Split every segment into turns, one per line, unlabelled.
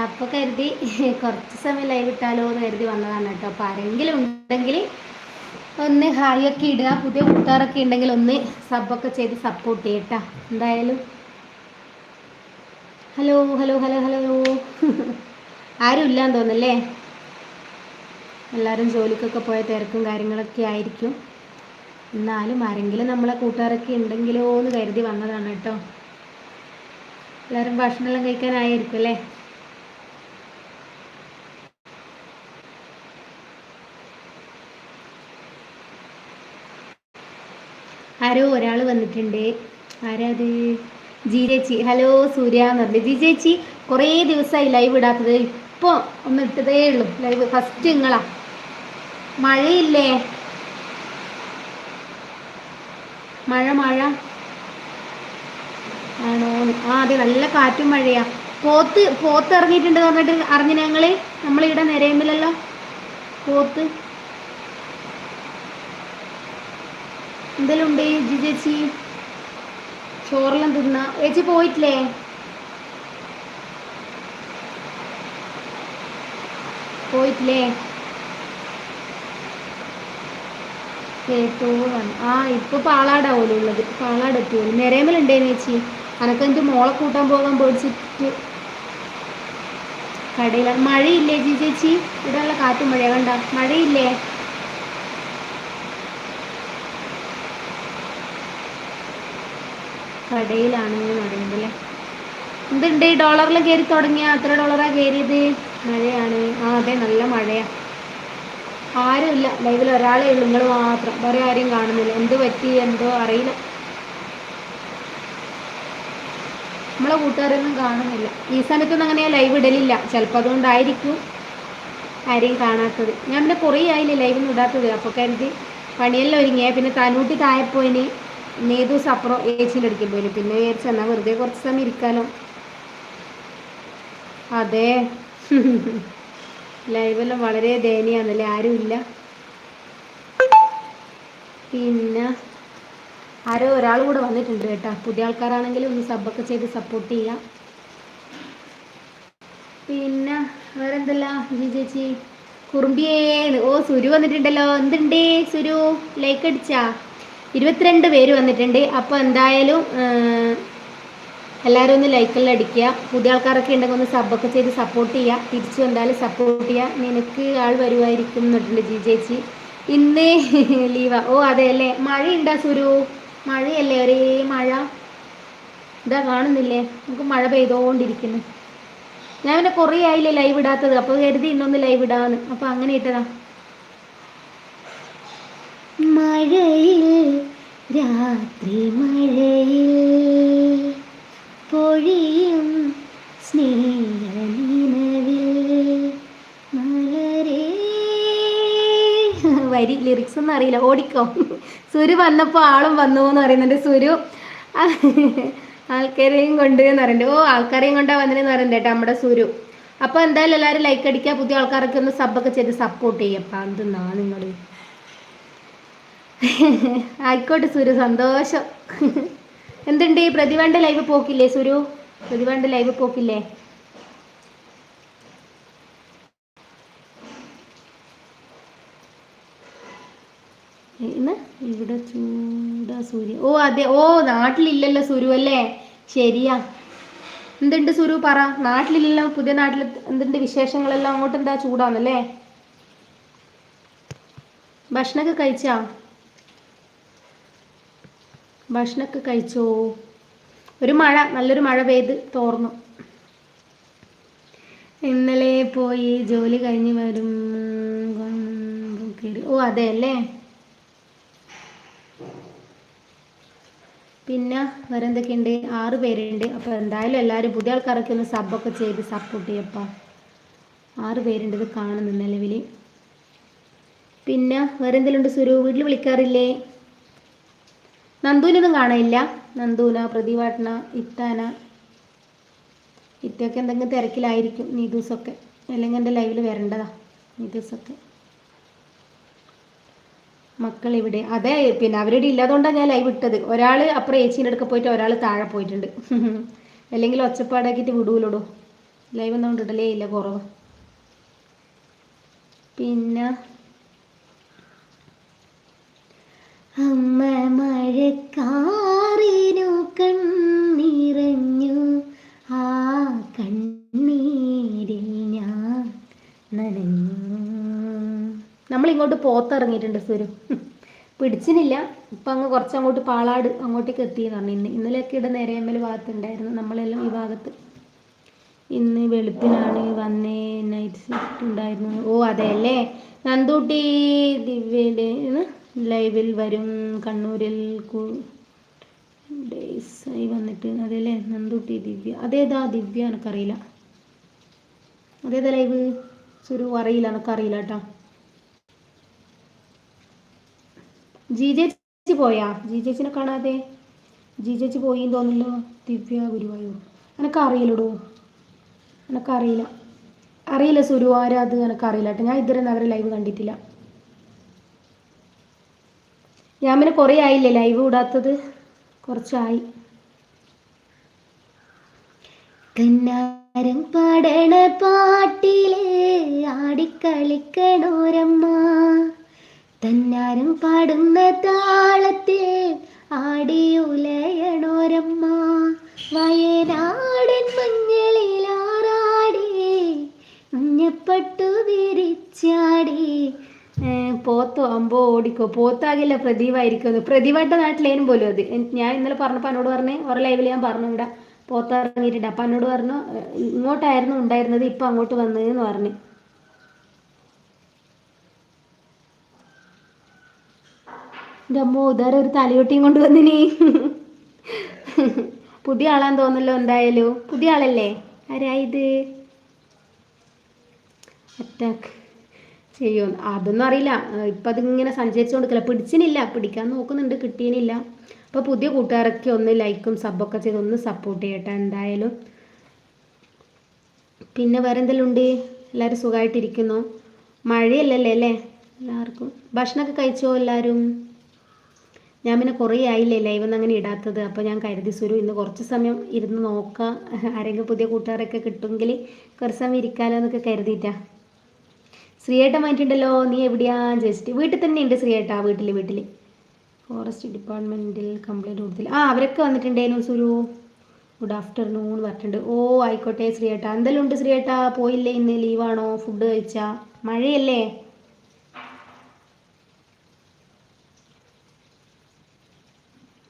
അപ്പോൾ കരുതി കുറച്ച് സമയം ലൈവ് ഇട്ടാലോ എന്ന് കരുതി വന്നതാണ് കേട്ടോ. അപ്പോൾ ആരെങ്കിലും ഉണ്ടെങ്കിൽ ഒന്ന് ഹായ് ഒക്കെ ഇടുക. പുതിയ കൂട്ടുകാരൊക്കെ ഉണ്ടെങ്കിൽ ഒന്ന് സബൊക്കെ ചെയ്ത് സപ്പോർട്ട് ചെയ്യട്ടാ എന്തായാലും. ഹലോ ഹലോ ഹലോ ഹലോ ആരും ഇല്ലാന്ന് തോന്നല്ലേ എല്ലാവരും ജോലിക്കൊക്കെ പോയ തിരക്കും കാര്യങ്ങളൊക്കെ ആയിരിക്കും. എന്നാലും ആരെങ്കിലും നമ്മളെ കൂട്ടുകാരൊക്കെ ഉണ്ടെങ്കിലോ എന്ന് കരുതി വന്നതാണ് കേട്ടോ. എല്ലാവരും ഭക്ഷണമെല്ലാം കഴിക്കാനായിരിക്കും അല്ലേ? ആരോ ഒരാൾ വന്നിട്ടുണ്ട്. ആരാ അത് ജി ചേച്ചി ഹലോ സൂര്യ എന്ന് പറഞ്ഞു. ജി ചേച്ചി കുറേ ദിവസമായി ലൈവ് ഇടാത്തത്. ഇപ്പോൾ ഒന്ന് ഇട്ടതേ ഉള്ളൂ ലൈവ് ഫസ്റ്റ് നിങ്ങളാ മഴയില്ലേ? മഴ മഴ. ആണോ? ആ അതെ നല്ല കാറ്റും മഴയാ. പോത്ത് പോത്ത് ഇറങ്ങിയിട്ടുണ്ട് പറഞ്ഞിട്ട് അറിഞ്ഞു ഞങ്ങൾ നമ്മളിവിടെ നിരയുമ്പിലല്ലോ. പോത്ത്. എന്തെല്ലാം ഉണ്ട് ജി ചേച്ചി? ചോറെല്ലാം തിന്ന. ചേച്ചി പോയിട്ടില്ലേ? പോയിട്ടില്ലേ? ആ ഇപ്പൊ പാലാടാവൂലോ ഉള്ളത്. പാലാട് എത്തിയോളൂ നിരയമലുണ്ടേന്ന് ചേച്ചി? അനക്ക് എന്റെ മോളെ കൂട്ടാൻ പോകാൻ പേടിച്ചിട്ട് കടയിലാണ് മഴയില്ലേ ജി ചേച്ചി? ഇവിടെ ഉള്ള കാറ്റും മഴ കണ്ട? മഴയില്ലേ? കടയിലാണ് ഞാൻ പറയുന്നത് അല്ലേ? എന്തുണ്ട്? ഡോളറിൽ കയറി തുടങ്ങിയ? എത്ര ഡോളറാണ് കയറിയത്? മഴയാണ്. ആ അതെ നല്ല മഴയാ. ആരുമില്ല. ലൈവിൽ ഒരാളേ ഉള്ളൂ. നിങ്ങൾ മാത്രം. വേറെ ആരെയും കാണുന്നില്ല. എന്ത് പറ്റി? എന്തോ അറിയില്ല. നമ്മളെ കൂട്ടുകാരൊന്നും കാണുന്നില്ല. ഈ സമയത്തൊന്നും അങ്ങനെ ലൈവ് ഇടലില്ല. ചിലപ്പോൾ അതുകൊണ്ടായിരിക്കും ആരെയും കാണാത്തത്. ഞാൻ പിന്നെ കുറേ ആയില്ലേ ലൈവ് ഒന്നും ഇടാത്തത്? അപ്പോൾ കരുതി പണിയെല്ലാം ഒരുങ്ങിയ. പിന്നെ തനൂട്ടി താഴെപ്പോയിന് നേതൂസ് അപ്പുറം ഏച്ചിന്റെ അടുക്കൽ പോയിന് പിന്നെ വിചാരിച്ചു എന്നാൽ വെറുതെ കുറച്ച് സമയം ഇരിക്കാലോ. അതെ. ലൈവെല്ലാം വളരെ ദയനീയാന്നല്ലേ ഇല്ല. പിന്നെ ആരോ ഒരാൾ കൂടെ വന്നിട്ടുണ്ട് കേട്ടോ. പുതിയ ആൾക്കാരാണെങ്കിലും ഒന്ന് സബ്ബൊക്കെ ചെയ്ത് സപ്പോർട്ട് ചെയ്യാം. പിന്നെ വേറെന്തല്ല ജി ചേച്ചി? കുറുമ്പിയേന്ന്. ഓ സുരു വന്നിട്ടുണ്ടല്ലോ. എന്തുണ്ട് സുരു? ലൈക്ക് അടിച്ചാ? ഇരുപത്തിരണ്ട് പേര് വന്നിട്ടുണ്ട്. അപ്പോൾ എന്തായാലും എല്ലാവരും ഒന്ന് ലൈക്കെല്ലാം അടിക്കുക. പുതിയ ആൾക്കാരൊക്കെ ഉണ്ടെങ്കിൽ ഒന്ന് സബ്ബൊക്കെ ചെയ്ത് സപ്പോർട്ട് ചെയ്യുക. തിരിച്ചു എന്തായാലും സപ്പോർട്ട് ചെയ്യുക. നിനക്ക് ആൾ വരുമായിരിക്കും എന്നിട്ടുണ്ട് ജി ചേച്ചി. ഇന്ന് ലീവാ ഓ അതെ അല്ലേ? മഴയുണ്ടാ സുരു? മഴയല്ലേ? ഒരേ മഴ. ഇതാ കാണുന്നില്ലേ? നമുക്ക് മഴ പെയ്തോണ്ടിരിക്കുന്നു. ഞാൻ പിന്നെ കുറേ ആയില്ലേ ലൈവ് ഇടാത്തത്. അപ്പോൾ കരുതി ഇന്നൊന്ന് ലൈവ് ഇടാന്ന്. അപ്പോൾ അങ്ങനെ ഇട്ടതാ. മഴയിൽ രാത്രി മഴയിൽ പൊഴിയും സ്നേഹനിനവിൽ വരി ലിറിക്സ് ഒന്നും അറിയില്ല. ഓടിക്കോ. സുരു വന്നപ്പോൾ ആളും വന്നു എന്ന് പറയുന്നുണ്ട് സുരു. ആൾക്കാരെയും കൊണ്ട് എന്ന് പറയുന്നുണ്ട്. ഓ ആൾക്കാരെയും കൊണ്ടാ വന്നതെന്ന് പറയുന്നുണ്ട് കേട്ടോ നമ്മുടെ സുരു. അപ്പോൾ എന്തായാലും എല്ലാവരും ലൈക്ക് അടിക്കുക. പുതിയ ആൾക്കാരൊക്കെ ഒന്ന് സബ്ബൊക്കെ ചെയ്ത് സപ്പോർട്ട് ചെയ്യപ്പാ എന്തെന്നാ നിങ്ങൾ ആയിക്കോട്ടെ സുരു സന്തോഷം. എന്തുണ്ട്? ഈ ലൈവ് പോക്കില്ലേ സുരു? പ്രതിഭാന്റെ ലൈവ് പോക്കില്ലേ? ഇവിടെ ചൂടാ സൂര്യ. ഓ അതെ. ഓ നാട്ടിലില്ലല്ലോ സുരു അല്ലേ? ശരിയാ. എന്തുണ്ട് സുരു? പറ. നാട്ടിലില്ലല്ലോ പുതിയ നാട്ടിൽ എന്തുണ്ട് വിശേഷങ്ങളെല്ലാം? അങ്ങോട്ട് എന്താ ചൂടാന്നല്ലേ? ഭക്ഷണമൊക്കെ കഴിച്ചാ? ഭക്ഷണമൊക്കെ കഴിച്ചോ? ഒരു മഴ നല്ലൊരു മഴ പെയ്ത് തോർന്നു. ഇന്നലെ പോയി ജോലി കഴിഞ്ഞ് വരും. ഓ അതെ അല്ലേ പിന്നെ വേറെ എന്തൊക്കെയുണ്ട് ആറ് പേരുണ്ട്. അപ്പോൾ എന്തായാലും എല്ലാവരും പുതിയ ആൾക്കാരൊക്കെ ഒന്ന് സബ്ബൊക്കെ ചെയ്ത് സപ്പോർട്ട് ചെയ്യപ്പ. ആറ് പേരുണ്ട് ഇത് കാണുന്നു നിലവിൽ പിന്നെ വേറെ എന്തെങ്കിലും ഉണ്ട് സുരു? വീട്ടിൽ വിളിക്കാറില്ലേ? നന്ദുവിനൊന്നും കാണാനില്ല. നന്ദുന പ്രതിവാട്ടന ഇത്താന ഇത്തയൊക്കെ എന്തെങ്കിലും തിരക്കിലായിരിക്കും നീതൂസൊക്കെ അല്ലെങ്കിൽ എന്റെ ലൈവിൽ വരേണ്ടതാ നീതൂസൊക്കെ മക്കൾ ഇവിടെ അതെ പിന്നെ അവരുടെ ഇല്ലാതുകൊണ്ടാണ് ഞാൻ ലൈവ് ഇട്ടത്. ഒരാൾ അപ്പുറം ഏച്ചീന്റെ അടുക്ക പോയിട്ട് ഒരാൾ താഴെ പോയിട്ടുണ്ട്. അല്ലെങ്കിൽ ഒച്ചപ്പാടാക്കിയിട്ട് വിടൂലോടോ. ലൈവ് ഒന്നും ഇടലേ ഇല്ല കുറവ്. പിന്നെ അമ്മ മഴക്കാറിനു കണ്ണിറഞ്ഞു ആ കണ്ണീരിൽ ഞാൻ നനഞ്ഞു. നമ്മളിങ്ങോട്ട് പോത്തിറങ്ങിയിട്ടുണ്ട് സുരു. പിടിച്ചിനില്ല. ഇപ്പം അങ്ങ് കുറച്ച് അങ്ങോട്ട് പാളാട് അങ്ങോട്ടേക്ക് എത്തിയെന്ന് പറഞ്ഞു ഇന്ന് ഇന്നലെയൊക്കെ ഇവിടെ നേരെയമ്മൽ ഭാഗത്തുണ്ടായിരുന്നു. നമ്മളെല്ലാം ഈ ഭാഗത്ത്. ഇന്ന് വെളുപ്പിനാണ് വന്നേ നൈറ്റ് ഷിഫ്റ്റ് ഉണ്ടായിരുന്നു. ഓ അതെ അല്ലേ നന്ദൂട്ടി ദിവ്യയുടെ ലൈവിൽ വരും കണ്ണൂരിൽ ഡേയ്സ് ആയി വന്നിട്ട്. അതല്ലേ? നന്ദൂട്ടി ദിവ്യ. അതേതാ ദിവ്യ എനിക്കറിയില്ല. അതേതാ ലൈവ്? സുരു അറിയില്ല. എനിക്കറിയില്ല കേട്ടോ. ജി ചേച്ചി പോയാ? ജി ചേച്ചിനെ കാണാതെ? ജി ചേച്ചി പോയി തോന്നല്ലോ ദിവ്യ ഗുരുവായൂർ. എനക്കറിയില്ലടോ. എനക്കറിയില്ല. അറിയില്ല സുരു ആരാ അത്? എനക്കറിയില്ല കേട്ടോ. ഞാൻ ഇതുവരെ അവരെ ലൈവ് കണ്ടിട്ടില്ല. ഞാൻ പിന്നെ കുറേ ആയില്ലേ ലൈവ് വിടാത്തത് കുറച്ചായി. കന്നാരം പാടണ പാട്ടിലെ ആടിക്കളിക്കണോരമ്മ. തന്നാരം പാടുന്ന താളത്തിൽ ആടിയുലയണോരമ്മ. വയനാടൻ മഞ്ഞളിലാറാടി മഞ്ഞപ്പട്ടു വിരിച്ചാടി പോത്തോ അമ്പോ ഓടിക്കോ. പോത്താകില്ല പ്രദീപായിരിക്കും പ്രദീപായിട്ട് നാട്ടിലേനും പോലും അത്. ഞാൻ ഇന്നലെ പറഞ്ഞപ്പോൾ എന്നോട് പറഞ്ഞേ ഒരു ലൈവിൽ ഞാൻ പറഞ്ഞു പോത്ത ഇറങ്ങിയിട്ടുണ്ട്. അപ്പം എന്നോട് പറഞ്ഞു ഇങ്ങോട്ടായിരുന്നു ഉണ്ടായിരുന്നത് ഇപ്പം അങ്ങോട്ട് വന്നതെന്ന് പറഞ്ഞു. എന്റെ അമ്മ ഉദാരം ഒരു തലയൊട്ടിയും കൊണ്ട് വന്നിനി? പുതിയ ആളാന്ന് തോന്നല്ലോ എന്തായാലും. പുതിയ ആളല്ലേ? ആരാ ഇത്? അറ്റാക്ക് ചെയ്യും അതൊന്നും അറിയില്ല. ഇപ്പം അതിങ്ങനെ സഞ്ചരിച്ചു കൊടുക്കില്ല പിടിച്ചിനില്ല. പിടിക്കാൻ നോക്കുന്നുണ്ട്. കിട്ടിയനില്ല അപ്പോൾ പുതിയ കൂട്ടുകാരൊക്കെ ഒന്ന് ലൈക്കും സബൊക്കെ ചെയ്ത് ഒന്ന് സപ്പോർട്ട് ചെയ്യട്ടെ എന്തായാലും. പിന്നെ വേറെ എന്തെല്ലാം ഉണ്ട് എല്ലാവരും സുഖമായിട്ടിരിക്കുന്നു മഴയല്ലല്ലേ അല്ലേ? എല്ലാവർക്കും. ഭക്ഷണമൊക്കെ കഴിച്ചോ എല്ലാവരും ഞാൻ പിന്നെ കുറേ ആയില്ലേ ലൈവൊന്നും അങ്ങനെ ഇടാത്തത്. അപ്പോൾ ഞാൻ കരുതി സുരു ഇന്ന് കുറച്ച് സമയം ഇരുന്ന് നോക്കാം. ആരെങ്കിലും പുതിയ കൂട്ടുകാരൊക്കെ കിട്ടുമെങ്കിൽ കുറച്ച് സമയം ഇരിക്കാമല്ലോ എന്നൊക്കെ കരുതിയിട്ടാ. ശ്രീയേട്ടൻ വന്നിട്ടുണ്ടല്ലോ നീ എവിടെയാ ജസ്റ്റ് വീട്ടിൽ തന്നെ ഉണ്ട് ശ്രീയേട്ടാ വീട്ടിൽ വീട്ടിൽ ഫോറസ്റ്റ് ഡിപ്പാർട്ട്മെന്റിൽ കംപ്ലൈന്റ് കൊടുത്തില്ല. ആ അവരൊക്കെ വന്നിട്ടുണ്ടായിരുന്നു സുരു. ഗുഡ് ആഫ്റ്റർനൂൺ പറഞ്ഞിട്ടുണ്ട്. ഓ ആയിക്കോട്ടെ ശ്രീയേട്ടാ. എന്തെല്ലാം ഉണ്ട് ശ്രീയേട്ടാ? പോയില്ലേ ഇന്ന്? ലീവാണോ ഫുഡ് കഴിച്ചാ? മഴയല്ലേ?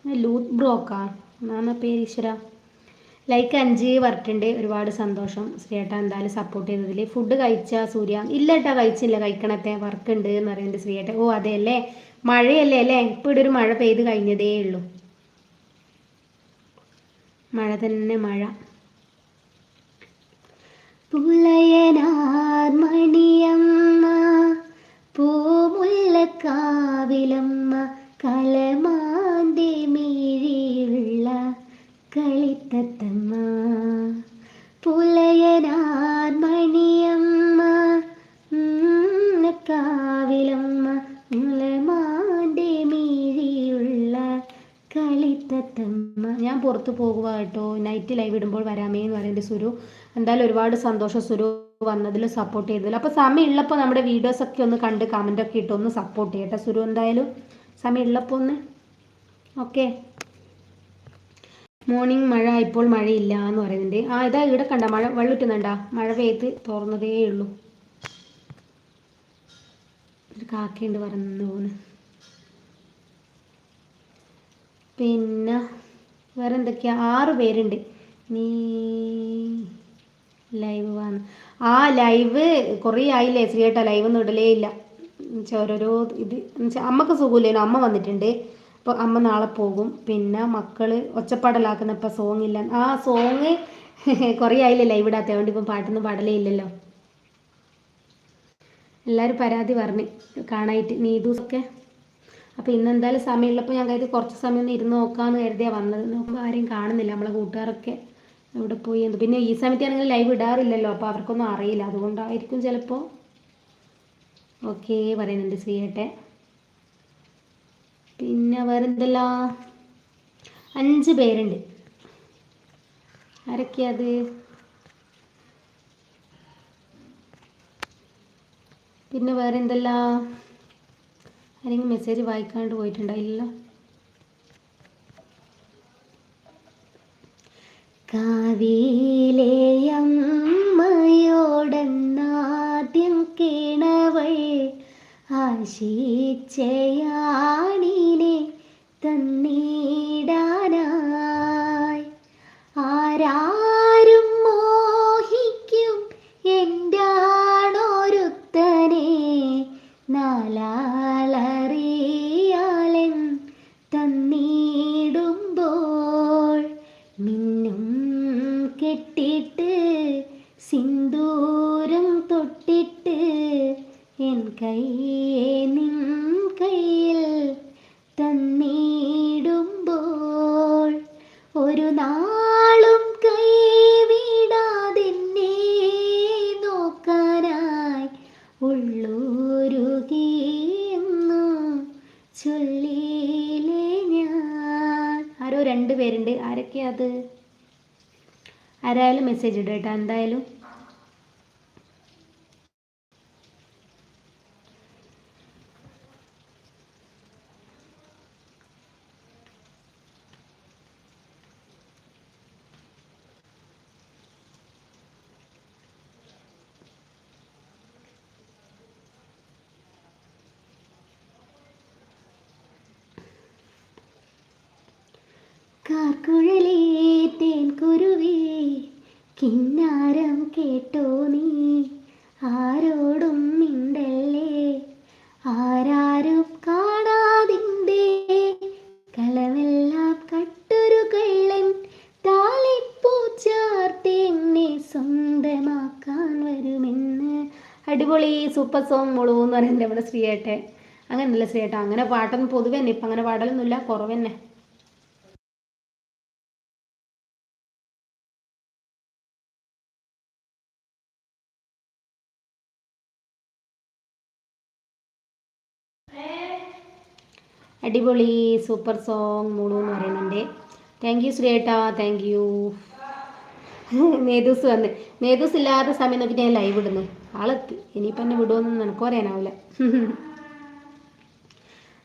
ലൂത്ത് ബ്രോക്കാ? എന്നാ പേര് ഈശ്വര? ലൈക്ക് അഞ്ച് പറഞ്ഞിട്ടുണ്ട് ഒരുപാട് സന്തോഷം. ശ്രീയേട്ട എന്തായാലും സപ്പോർട്ട് ചെയ്തതിൽ ഫുഡ് കഴിച്ച സൂര്യ. ഇല്ല ഏട്ടാ കഴിച്ചില്ല. കഴിക്കണത്തെ വർക്ക് ഉണ്ട് എന്ന് പറയുന്നുണ്ട് ശ്രീയേട്ട. ഓ അതെ അല്ലേ മഴയല്ലേ അല്ലേ? ഇപ്പം ഇവിടെ ഒരു മഴ പെയ്ത് കഴിഞ്ഞതേ ഉള്ളൂ. മഴ തന്നെ മഴ. പുള്ളയനാർമണിയമ്മ പൂമുല്ലക്കാവിലമ്മ കലമാന്റെ കളിത്തത്തമ്മ. പുലയനാർ മണിയമ്മ. ഉം, കാവിലമ്മ. മുലമാന്റെ മീഴിയുള്ള കളിത്തത്തമ്മ. ഞാൻ പുറത്തു പോകുക കേട്ടോ. നൈറ്റ് ലൈവ് ഇടുമ്പോൾ വരാമേ എന്ന് പറയുന്നത് സുരു. എന്തായാലും ഒരുപാട് സന്തോഷം സുരു വന്നതിൽ സപ്പോർട്ട് ചെയ്തതിൽ. അപ്പോൾ സമയം ഉള്ളപ്പോൾ നമ്മുടെ വീഡിയോസൊക്കെ ഒന്ന് കണ്ട് കമന്റൊക്കെ ഇട്ട് ഒന്ന് സപ്പോർട്ട് ചെയ്യട്ടെ സുരു എന്തായാലും? സമയം ഉള്ളപ്പോൾ ഒന്ന്? ഓക്കെ മോർണിംഗ് മഴ ഇപ്പോൾ മഴയില്ല എന്ന് പറയുന്നുണ്ട്. ആ ഇതാ ഇവിടെ കണ്ട മഴ വെള്ളിട്ടുന്നുണ്ടാ മഴ പെയ്ത് തോർന്നതേ ഉള്ളൂ. ഒരു കാക്കയുണ്ട് പറന്നു പോകുന്നു പിന്നെ വേറെ എന്തൊക്കെയാ ആറ് പേരുണ്ട്. നീ ലൈവ് വന്ന്. ആ ലൈവ് കുറേ ആയില്ലേ? ശ്രീയേട്ടാ ലൈവ് ഒന്നും ഇടലേ ഇല്ല. ഓരോരോ ഇത്. അമ്മയ്ക്ക് സുഖമില്ലേനോ? അമ്മ വന്നിട്ടുണ്ട്. അപ്പോൾ അമ്മ നാളെ പോകും. പിന്നെ മക്കൾ ഒച്ചപ്പാടലാക്കുന്ന ഇപ്പം സോങ് ഇല്ല. ആ സോങ് കുറേ ആയില്ലേ ലൈവ് ഇടാത്ത? അതുകൊണ്ട് ഇപ്പം പാട്ടൊന്നും പാടലേ ഇല്ലല്ലോ എല്ലാവരും പരാതി പറഞ്ഞ് കാണായിട്ട്. നീതൂസൊക്കെ. അപ്പോൾ ഇന്ന് എന്തായാലും സമയമുള്ളപ്പോൾ ഞാൻ കരുതി കുറച്ച് സമയം ഒന്ന് ഇരുന്ന് നോക്കാമെന്ന് കരുതിയാണ് വന്നത്. നോക്കുമ്പോൾ ആരെയും കാണുന്നില്ല. നമ്മളെ കൂട്ടുകാരൊക്കെ ഇവിടെ പോയി എന്ത് പിന്നെ ഈ സമയത്താണെങ്കിൽ ലൈവ് ഇടാറില്ലല്ലോ. അപ്പോൾ അവർക്കൊന്നും അറിയില്ല. അതുകൊണ്ടായിരിക്കും ചിലപ്പോൾ ഓക്കേ പറയുന്നുണ്ട് ശ്രീയേട്ടെ പിന്നെ വേറെന്തല്ല? അഞ്ച് പേരുണ്ട്. ആരൊക്കെയാത് പിന്നെ വേറെ ആരെങ്കിലും മെസ്സേജ് വായിക്കാണ്ട് പോയിട്ടുണ്ടായില്ലല്ലോ? കാവിലേയമ്മയോടെന്നാദ്യം കിണവൾ ആശിച്ചയാ കെട്ടിട്ട് സിന്ദൂരം തൊട്ടിട്ട് എൻ കൈയെ നിൻ കയ്യിൽ തന്നിടുമ്പോൾ ഒരു നാളും കൈവിടാതെന്നെ നോക്കാനായി ഉള്ളൂരുകിയെന്നു ചൊല്ലിയിലെ ഞാൻ. ആരോ രണ്ട് പേരുണ്ട് ആരൊക്കെയാ അത്? ആരായാലും മെസ്സേജ് ഇടും കേട്ടോ. എന്തായാലും. കാർക്കുഴലേ കിന്നാരം കേട്ടോ നീ? ആരോടും മിണ്ടല്ലേ? ആരാരും കാണാതിന്റെ കളവെല്ലാം കട്ടൊരു കള്ളൻ താളിപ്പൂച്ചാർത്തി എന്നെ സ്വന്തമാക്കാൻ വരുമെന്ന്. അടിപൊളി സൂപ്പർ സോങ് മുളു എന്ന് പറയുന്നത് ഇവിടെ ശ്രീയേട്ടെ അങ്ങനെയല്ല ശ്രീയേട്ട അങ്ങനെ പാട്ടൊന്നും പൊതുവെ തന്നെ ഇപ്പം അങ്ങനെ പാടലൊന്നുമില്ല കുറവ് തന്നെ അടിപൊളി സൂപ്പർ സോങ് മൂളു എന്ന് പറയുന്നുണ്ട്. താങ്ക് യു ശ്രീയേട്ടാ താങ്ക് യു നേതൂസ് വന്ന്. നേതൂസ് ഇല്ലാത്ത സമയം നോക്കിയിട്ട് ഞാൻ ലൈവ് ഇടുന്നു. ആളെത്തി ഇനിയിപ്പം എന്നെ വിടുമെന്ന് എനിക്ക് പറയാനാവില്ല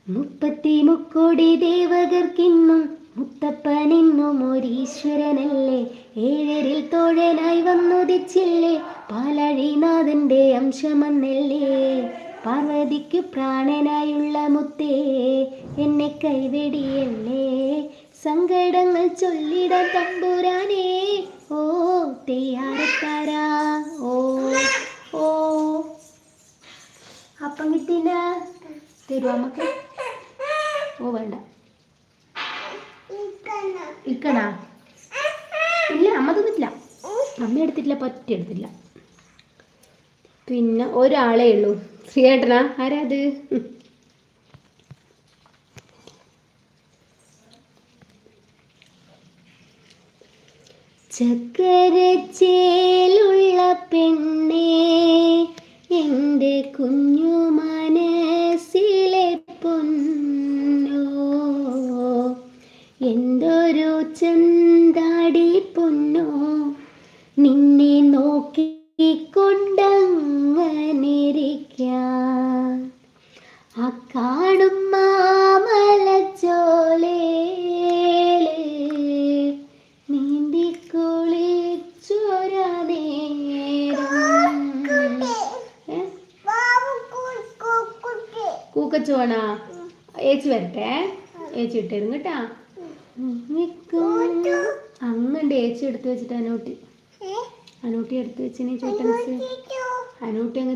മുപ്പത്തി മുക്കോടി ദേവകർക്കിന്നും മുത്തപ്പനിന്നും ഒരീശ്വരനല്ലേ. ഏഴരിൽ തോഴനായി വന്നുദിച്ചില്ലേ പാലഴിനാഥന്റെ അംശമെന്നല്ലേ. പാർവതിക്ക് പ്രാണനായുള്ള മുത്തേ എന്നെ കൈവെടിയല്ലേ സങ്കടങ്ങൾ ചൊല്ലിട തമ്പുരാനേ ഓ തെയ്യാറത്താരാ ഓ ഓ. അപ്പം കിട്ടില്ല തരുവ നമുക്ക് ഓ വേണ്ട. ഇക്കണാ? ഇല്ല അമ്മ തന്നിട്ടില്ല അമ്മ എടുത്തിട്ടില്ല പറ്റി എടുത്തില്ല പിന്നെ ഒരാളേ ഉള്ളൂ. ശ്രീയേട്ടനാ ആരാ അത് ഉം. ചക്കരച്ചേലുള്ള പെണ്ണേ എന്റെ കുഞ്ഞു കാണും മാമലച്ചോലേ? കൂക്കച്ചോണാ. ഏച്ചി വരട്ടെ. ഏച്ചി ഇട്ടിരുന്നു കേട്ടാ. അങ്ങണ്ട് ഏച്ചി എടുത്ത് വെച്ചിട്ട് അനൂട്ടി. അനൂട്ടി എടുത്ത് വെച്ചിന് ചോട്ടൻസ് അനൂട്ടി അങ്ങ്